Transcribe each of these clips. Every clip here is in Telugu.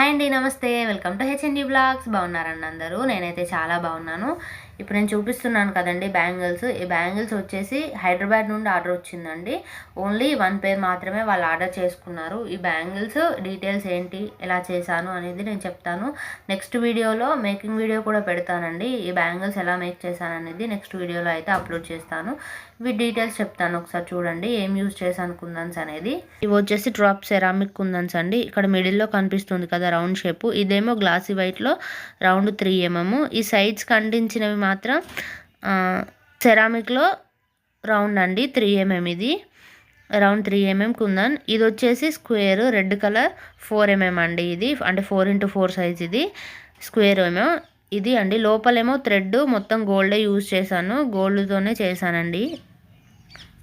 హాయ్ అండి నమస్తే. Welcome to HND blogs. బాగున్నారండి అందరూ? నేనైతే చాలా బాగున్నాను. ఇప్పుడు నేను చూపిస్తున్నాను కదండి బ్యాంగిల్స్. ఈ బ్యాంగిల్స్ వచ్చేసి హైదరాబాద్ నుండి ఆర్డర్ వచ్చిందండి. ఓన్లీ వన్ పేర్ మాత్రమే వాళ్ళు ఆర్డర్ చేసుకున్నారు. ఈ బ్యాంగిల్స్ డీటెయిల్స్ ఏంటి ఎలా చేశాను అనేది నేను చెప్తాను. నెక్స్ట్ వీడియోలో మేకింగ్ వీడియో కూడా పెడతానండి. ఈ బ్యాంగిల్స్ ఎలా మేక్ చేశాను అనేది నెక్స్ట్ వీడియోలో అయితే అప్లోడ్ చేస్తాను. ఇవి డీటెయిల్స్ చెప్తాను ఒకసారి చూడండి ఏం యూజ్ చేశాను కుందన్స్ అనేది. ఇవి వచ్చేసి డ్రాప్ సెరామిక్ కుందన్స్ అండి. ఇక్కడ మిడిల్లో కనిపిస్తుంది కదా రౌండ్ షేప్. ఇదేమో గ్లాసీ వైట్లో రౌండ్ త్రీ ఎంఎం. ఈ సైడ్స్ కండించినవి మాత్రం సెరామిక్లో రౌండ్ అండి త్రీ ఎంఎం ఇది. Round three mm kundan. ఇది వచ్చేసి square red colour four mm అండి ఇది. అంటే ఫోర్ ఇంటూ ఫోర్ సైజ్ ఇది. స్క్వేర్ ఏమో ఇది అండి. లోపలేమో థ్రెడ్ మొత్తం గోల్డే యూజ్ చేశాను. గోల్డ్తోనే చేశానండి.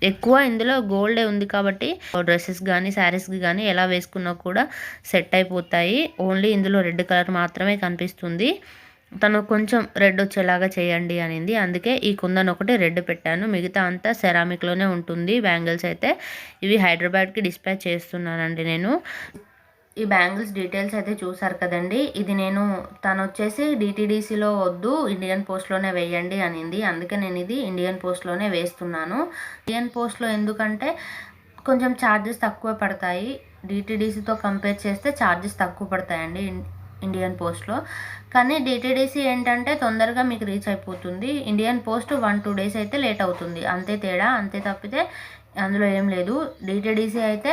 ఎక్కువ ఇందులో గోల్డే ఉంది కాబట్టి డ్రెస్సెస్ కానీ శారీస్కి కానీ ఎలా వేసుకున్నా కూడా సెట్ అయిపోతాయి. ఓన్లీ ఇందులో రెడ్ కలర్ మాత్రమే కనిపిస్తుంది. తను కొంచెం రెడ్ వచ్చేలాగా చేయండి అనింది. అందుకే ఈ కుందన్ ఒకటి రెడ్ పెట్టాను. మిగతా అంతా సెరామిక్లోనే ఉంటుంది. బ్యాంగిల్స్ అయితే ఇవి హైదరాబాద్కి డిస్పాచ్ చేస్తున్నానండి నేను. ఈ బ్యాంగిల్స్ డీటెయిల్స్ అయితే చూసారు కదండి. ఇది నేను తను వచ్చేసి డిటీడీసీలో వద్దు ఇండియన్ పోస్ట్లోనే వేయండి అనింది. అందుకే నేను ఇది ఇండియన్ పోస్ట్లోనే వేస్తున్నాను. ఇండియన్ పోస్ట్లో ఎందుకంటే కొంచెం ఛార్జెస్ తక్కువ పడతాయి. డిటీడీసీతో కంపేర్ చేస్తే ఛార్జెస్ తక్కువ పడతాయండి ఇండియన్ పోస్ట్లో కానీ డిటీడీసీ ఏంటంటే తొందరగా మీకు రీచ్ అయిపోతుంది. Indian post one two days అయితే లేట్ అవుతుంది. అంతే తేడా అంతే తప్పితే అందులో ఏం లేదు. డిటీడీసీ అయితే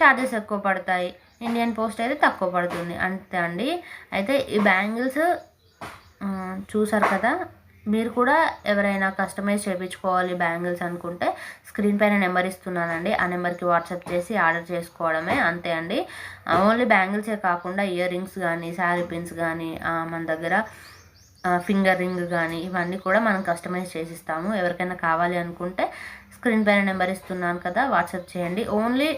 ఛార్జెస్ ఎక్కువ పడతాయి. ఇండియన్ పోస్ట్ అయితే తక్కువ పడుతుంది. అంతే అండి. అయితే ఈ బ్యాంగిల్స్ చూసారు కదా? మీరు కూడా ఎవరైనా కస్టమైజ్ చేయించుకోవాలి బ్యాంగిల్స్ అనుకుంటే స్క్రీన్ పైన నెంబర్ ఇస్తున్నానండి. ఆ నెంబర్కి వాట్సాప్ చేసి ఆర్డర్ చేసుకోవడమే అంతే అండి. ఓన్లీ బ్యాంగిల్సే కాకుండా ఇయర్ రింగ్స్ కానీ శారీ పిన్స్ కానీ మన దగ్గర ఫింగర్ రింగ్ కానీ ఇవన్నీ కూడా మనం కస్టమైజ్ చేసిస్తాము. ఎవరికైనా కావాలి అనుకుంటే స్క్రీన్ పైన నెంబర్ ఇస్తున్నాను కదా వాట్సాప్ చేయండి. ఓన్లీ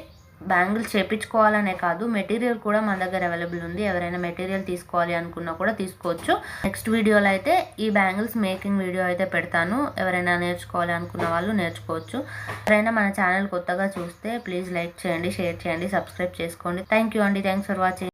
బ్యాంగిల్స్ చేపించుకోవాలనే కాదు మెటీరియల్ కూడా మన దగ్గర అవైలబుల్ ఉంది. ఎవరైనా మెటీరియల్ తీసుకోవాలి అనుకున్నా కూడా తీసుకోవచ్చు. నెక్స్ట్ వీడియోలో అయితే ఈ బ్యాంగిల్స్ మేకింగ్ వీడియో అయితే పెడతాను. ఎవరైనా నేర్చుకోవాలి అనుకున్న వాళ్ళు నేర్చుకోవచ్చు. ఎవరైనా మన ఛానల్ కొత్తగా చూస్తే ప్లీజ్ లైక్ చేయండి షేర్ చేయండి సబ్స్క్రైబ్ చేసుకోండి. థ్యాంక్ యూ అండి. Thanks for watching.